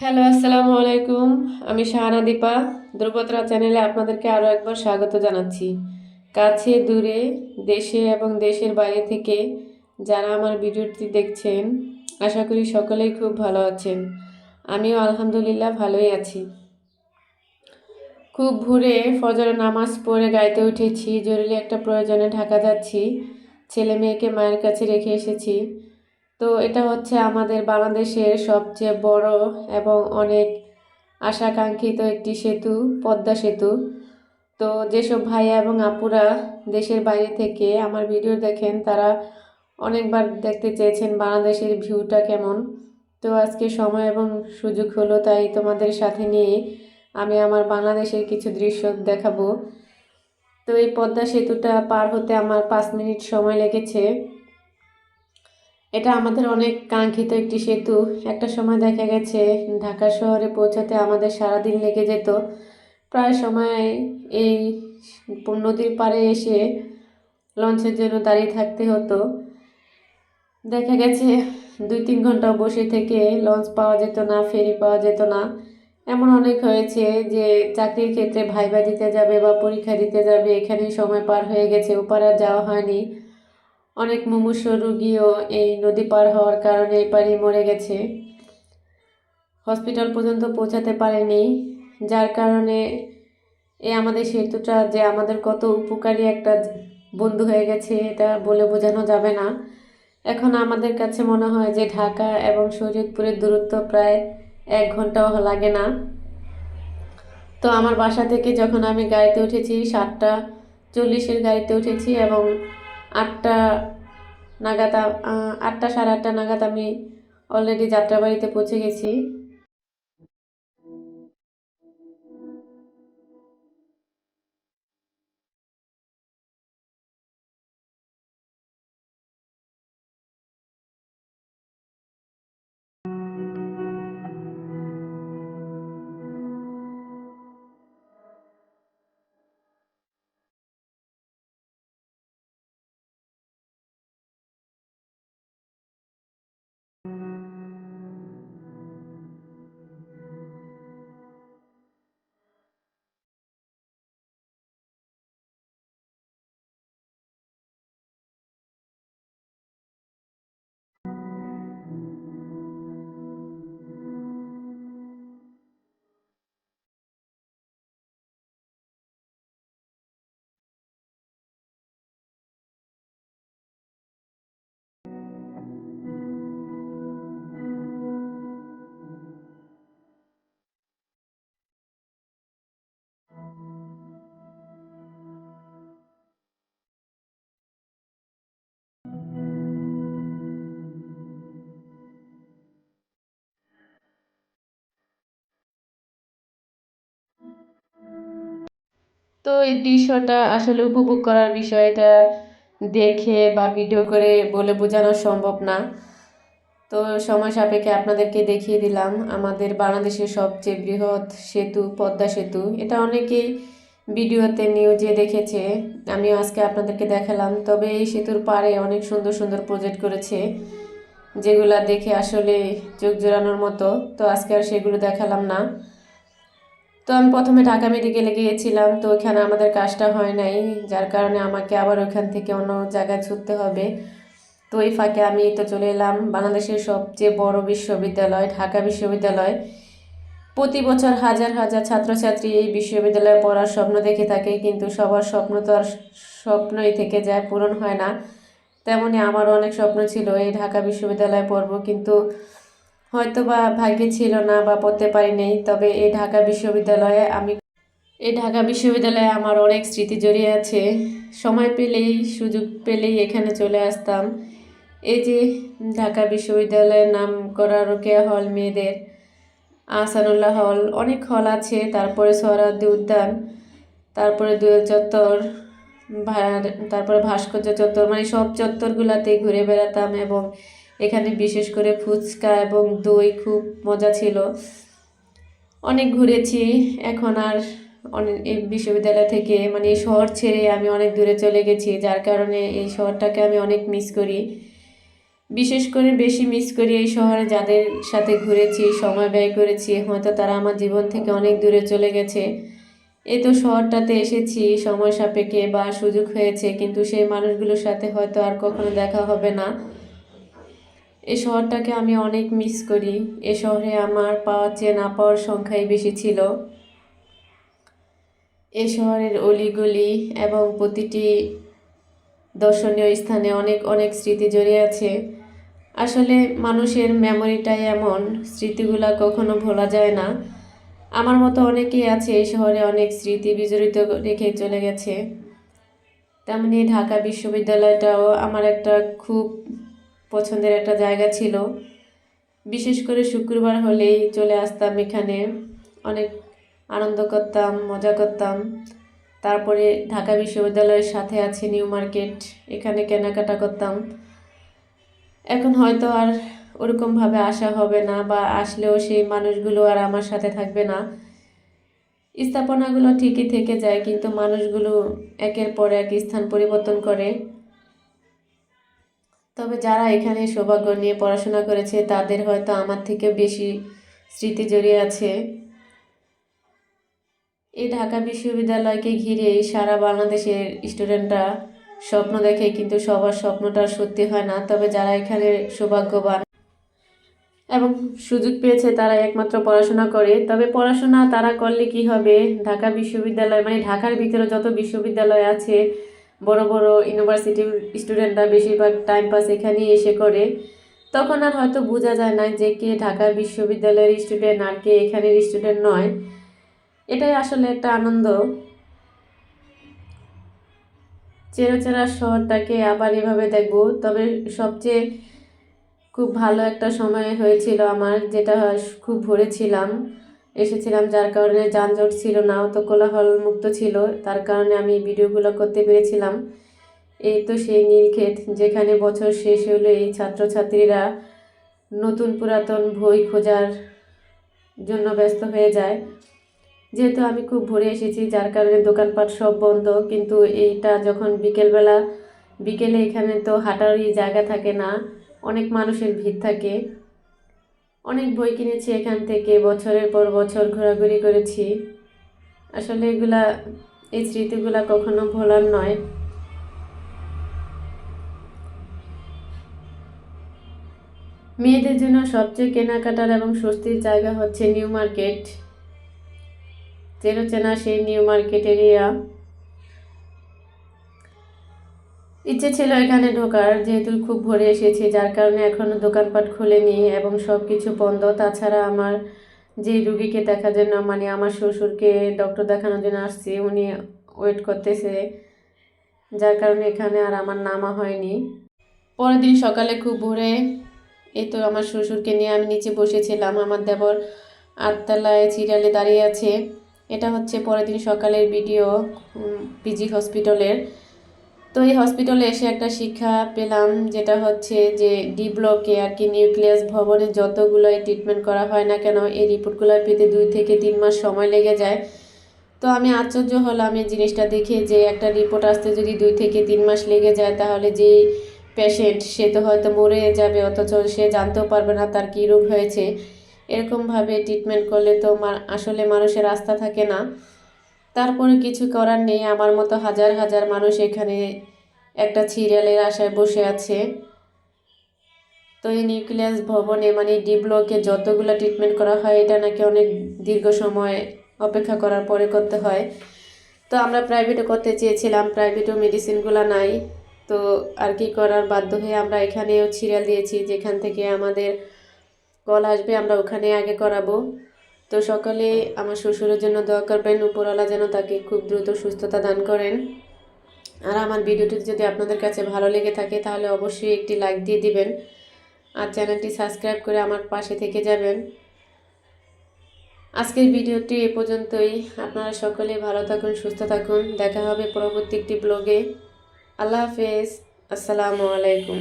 Hello আসসালামু আলাইকুম। আমি শাহানা দীপা। ধ্রুবতরা চ্যানেলে আপনাদেরকে আরও একবার স্বাগত জানাচ্ছি। কাছে, দূরে, দেশে এবং দেশের বাইরে থেকে যারা আমার ভিডিওটি দেখছেন, আশা করি সকলেই খুব ভালো আছেন। আমিও আলহামদুলিল্লাহ ভালোই আছি। খুব ভোরে ফজর নামাজ পড়ে গাইতে উঠেছি। জরুরি একটা প্রয়োজনে ঢাকা যাচ্ছি। ছেলে মেয়েকে মায়ের কাছে রেখে এসেছি। তো এটা হচ্ছে আমাদের বাংলাদেশের সবচেয়ে বড় এবং অনেক আশাকাঙ্ক্ষিত একটি সেতু, পদ্মা সেতু। তো যেসব ভাইয়া এবং আপুরা দেশের বাইরে থেকে আমার ভিডিও দেখেন, তারা অনেকবার দেখতে চেয়েছেন বাংলাদেশের ভিউটা কেমন। তো আজকে সময় এবং সুযোগ হলো, তাই তোমাদের সাথে নিয়ে আমি আমার বাংলাদেশের কিছু দৃশ্য দেখাবো। তো এই পদ্মা সেতুটা পার হতে আমার পাঁচ মিনিট সময় লেগেছে। এটা আমাদের অনেক কাঙ্ক্ষিত একটি সেতু। একটা সময় দেখা গেছে ঢাকা শহরে পৌঁছাতে আমাদের সারাদিন লেগে যেত। প্রায় সময় এই নদীর পাড়ে এসে লঞ্চের জন্য দাঁড়িয়ে থাকতে হতো। দেখা গেছে দুই তিন ঘণ্টা বসে থেকে লঞ্চ পাওয়া যেত না, ফেরি পাওয়া যেত না। এমন অনেক হয়েছে যে চাকরির ক্ষেত্রে ভাইবা দিতে যাবে বা পরীক্ষা দিতে যাবে, এখানেই সময় পার হয়ে গেছে, ওপার আর যাওয়া হয়নি। অনেক মুমূর্ষ রুগীও এই নদী পার হওয়ার কারণে এই পারে মরে গেছে। হসপিটাল পর্যন্ত পৌঁছাতে পারেনি, যার কারণে এ আমাদের সেতুটা যে আমাদের কত উপকারী একটা বন্ধু হয়ে গেছে, এটা বলে বোঝানো যাবে না। এখন আমাদের কাছে মনে হয় যে ঢাকা এবং শরীয়তপুরের দূরত্ব প্রায় এক ঘন্টাও লাগে না। তো আমার বাসা থেকে যখন আমি গাড়িতে উঠেছি, সাতটা চল্লিশের গাড়িতে উঠেছি এবং আটটা নাগাদ আটটা সাড়ে আটটা নাগাদ আমি অলরেডি যাত্রাবাড়িতে পৌঁছে গেছি। তো এই দৃশ্যটা আসলে উপভোগ করার বিষয়টা দেখে বা ভিডিও করে বলে বোঝানো সম্ভব না। তো সময় সাপেক্ষে আপনাদেরকে দেখিয়ে দিলাম, আমাদের বাংলাদেশের সবচেয়ে বৃহৎ সেতু, পদ্মা সেতু। এটা অনেকেই ভিডিওতে নিউজে দেখেছে, আমিও আজকে আপনাদেরকে দেখালাম। তবে এই সেতুর পারে অনেক সুন্দর সুন্দর প্রজেক্ট করেছে, যেগুলা দেখে আসলে চোখ জোড়ানোর মতো। তো আজকে আর সেগুলো দেখালাম না। তো আমি প্রথমে ঢাকা মেডিকেলে গিয়েছিলাম, তো ওইখানে আমাদের কাজটা হয় নাই, যার কারণে আমাকে আবার ওইখান থেকে অন্য জায়গায় ছুটতে হবে। তো ওই ফাঁকে আমি তো চলে এলাম বাংলাদেশের সবচেয়ে বড় বিশ্ববিদ্যালয়, ঢাকা বিশ্ববিদ্যালয়। প্রতি বছর হাজার হাজার ছাত্রছাত্রী এই বিশ্ববিদ্যালয়ে পড়ার স্বপ্ন দেখে থাকে, কিন্তু সবার স্বপ্ন তো আর স্বপ্নই থেকে যায়, পূরণ হয় না। তেমনি আমারও অনেক স্বপ্ন ছিল এই ঢাকা বিশ্ববিদ্যালয়ে পড়ব, কিন্তু হয়তো বা ভাগ্যে ছিল না বা পড়তে পারি নাই, তবে এই ঢাকা বিশ্ববিদ্যালয়ে আমি এই ঢাকা বিশ্ববিদ্যালয়ে আমার অনেক স্মৃতি জড়িয়ে আছে। সময় পেলেই, সুযোগ পেলেই এখানে চলে আসতাম। এই যে ঢাকা বিশ্ববিদ্যালয়ের নাম করা রোকেয়া হল মেয়েদের, আহসানুল্লাহ হল, অনেক হল আছে, তারপরে সোহরাদ্দি উদ্যান, তারপরে দুয়েল চত্বর তারপরে ভাস্কর্য চত্বর মানে সব চত্বরগুলাতে ঘুরে বেড়াতাম এবং এখানে বিশেষ করে ফুচকা এবং দই খুব মজা ছিল। অনেক ঘুরেছি, এখন আর অনেক এই বিশ্ববিদ্যালয় থেকে মানে এই শহর ছেড়ে আমি অনেক দূরে চলে গেছি, যার কারণে এই শহরটাকে আমি অনেক মিস করি। বিশেষ করে বেশি মিস করি এই শহরে যাদের সাথে ঘুরেছি, সময় ব্যয় করেছি, হয়তো তারা আমার জীবন থেকে অনেক দূরে চলে গেছে। এই তো শহরটাতে এসেছি, সময় সাপেক্ষে বা সুযোগ হয়েছে, কিন্তু সেই মানুষগুলোর সাথে হয়তো আর কখনো দেখা হবে না। এই শহরটাকে আমি অনেক মিস করি। এ শহরে আমার পাওয়ার চেয়ে না পাওয়ার সংখ্যাই বেশি ছিল। এ শহরের অলিগলি এবং প্রতিটি দর্শনীয় স্থানে অনেক অনেক স্মৃতি জড়িয়ে আছে। আসলে মানুষের মেমোরিটাই এমন, স্মৃতিগুলা কখনো ভোলা যায় না। আমার মতো অনেকেই আছে এই শহরে অনেক স্মৃতি বিজড়িত রেখে চলে গেছে। তেমনি ঢাকা বিশ্ববিদ্যালয়টাও আমার একটা খুব পছন্দের একটা জায়গা ছিল। বিশেষ করে শুক্রবার হলেই চলে আসতাম এখানে। অনেক আনন্দ করতাম, মজা করতাম। তারপরে ঢাকা বিশ্ববিদ্যালয়ের সাথে আছে নিউ মার্কেট, এখানে কেনাকাটা করতাম। এখন হয়তো আর ওরকমভাবে আসা হবে না বা আসলেও সেই মানুষগুলো আর আমার সাথে থাকবে না। স্থাপনাগুলো ঠিকই থেকে যায়, কিন্তু মানুষগুলো একের পর এক স্থান পরিবর্তন করে। তবে যারা এখানে সৌভাগ্য নিয়ে পড়াশোনা করেছে, তাদের হয়তো আমার থেকে বেশি স্মৃতি জড়িয়ে আছে। এই ঢাকা বিশ্ববিদ্যালয়কে ঘিরে সারা বাংলাদেশের স্টুডেন্টরা স্বপ্ন দেখে, কিন্তু সবার স্বপ্নটা সত্যি হয় না। তবে যারা এখানে সৌভাগ্যবান এবং সুযোগ পেয়েছে, তারা একমাত্র পড়াশোনা করে। তবে পড়াশোনা তারা করলে কি হবে? ঢাকা বিশ্ববিদ্যালয় মানে ঢাকার ভিতরে যত বিশ্ববিদ্যালয় আছে বড় বড় ইউনিভার্সিটির স্টুডেন্টরা বেশিরভাগ টাইম পাস এখানেই এসে করে। তখন আর হয়তো বোঝা যায় না যে কে ঢাকা বিশ্ববিদ্যালয়ের স্টুডেন্ট আর কে এখানের স্টুডেন্ট নয়। এটাই আসলে একটা আনন্দ। চেরাচেরা শহরটাকে আবার এভাবে দেখব। তবে সবচেয়ে খুব ভালো একটা সময় হয়েছিল আমার, যেটা খুব ভোরে ছিলাম। এসেছিলাম যার কারণে যানজট ছিল না, অত কোলাহল মুক্ত ছিল। তার কারণে আমি ভিডিওগুলো করতে পেরেছিলাম। এই তো সেই নীলক্ষেত, যেখানে বছর শেষ হলে এই ছাত্রছাত্রীরা নতুন পুরাতন বই খোঁজার জন্য ব্যস্ত হয়ে যায়। যেহেতু আমি খুব ভোরে এসেছি, যার কারণে দোকানপাট সব বন্ধ, কিন্তু এইটা যখন বিকেলবেলা, বিকেলে এখানে তো হাঁটারই জায়গা থাকে না, অনেক মানুষের ভিড় থাকে। অনেক বই কিনেছি এখান থেকে, বছরের পর বছর ঘোরাঘুরি করেছি। আসলে এগুলা, এই স্মৃতিগুলা কখনো ভোলার নয়। মেয়েদের জন্য সবচেয়ে কেনাকাটার এবং স্বস্তির জায়গা হচ্ছে নিউ মার্কেট। চেনা চেনা সেই নিউ মার্কেট এরিয়া ইচ্ছে ছিল এখানে ঢোকার, যেহেতু খুব ভরে এসেছি, যার কারণে এখনও দোকানপাট খুলেনি এবং সব কিছু বন্ধ। তাছাড়া আমার যে রুগীকে দেখার জন্য মানে আমার শ্বশুরকে ডক্টর দেখানোর জন্য আসছি, উনি ওয়েট করতেছে, যার কারণে এখানে আর আমার নামা হয়নি। পরের দিন সকালে খুব ভোরে এই তো আমার শ্বশুরকে নিয়ে আমি নিচে বসেছিলাম। আমার দেবর আটতলায় সিরিয়ালে দাঁড়িয়ে আছে। এটা হচ্ছে পরের দিন সকালের ভিডিও পিজি হসপিটালের তো এই হসপিটালে এসে একটা শিক্ষা পেলাম, যেটা হচ্ছে যে ডি ব্লকে আর কি নিউক্লিয়াস ভবনে যতগুলোই ট্রিটমেন্ট করা হয় না কেন, এই রিপোর্টগুলো পেতে দুই থেকে তিন মাস সময় লেগে যায়। তো আমি আশ্চর্য হলাম এই জিনিসটা দেখে যে একটা রিপোর্ট আসতে যদি দুই থেকে তিন মাস লেগে যায়, তাহলে যেই পেশেন্ট সে তো হয়তো মরে যাবে, অথচ সে জানতেও পারবে না তার কী রোগ হয়েছে। এরকমভাবে ট্রিটমেন্ট করলে তো আসলে মানুষের আস্থা থাকে না। তারপরে কিছু করার নেই। আমার মতো হাজার হাজার মানুষ এখানে একটা সিরিয়ালের আশায় বসে আছে। তো এই নিউক্লিয়াস ভবনে মানে ডি ব্লকে যতগুলো ট্রিটমেন্ট করা হয়, এটা নাকি অনেক দীর্ঘ সময় অপেক্ষা করার পরে করতে হয়। তো আমরা প্রাইভেটও করতে চেয়েছিলাম প্রাইভেটও মেডিসিনগুলো নাই। তো আর কি করার? বাধ্য হয়ে আমরা এখানেও সিরিয়াল দিয়েছি, যেখান থেকে আমাদের কল আসবে, আমরা ওখানে আগে করাবো। তো সকালে আমার শ্বশুরের জন্য দোয়া করবেন, উপরওয়ালা যেন তাকে খুব দ্রুত সুস্থতা দান করেন। আর আমার ভিডিওটি যদি আপনাদের কাছে ভালো লেগে থাকে, তাহলে অবশ্যই একটি লাইক দিয়ে দিবেন আর চ্যানেলটি সাবস্ক্রাইব করে আমার পাশে থেকে যাবেন। আজকের ভিডিওটি এ পর্যন্তই। আপনারা সকলে ভালো থাকুন, সুস্থ থাকুন। দেখা হবে পরবর্তী একটি ব্লগে। আল্লাহ হাফেজ। আসসালামু আলাইকুম।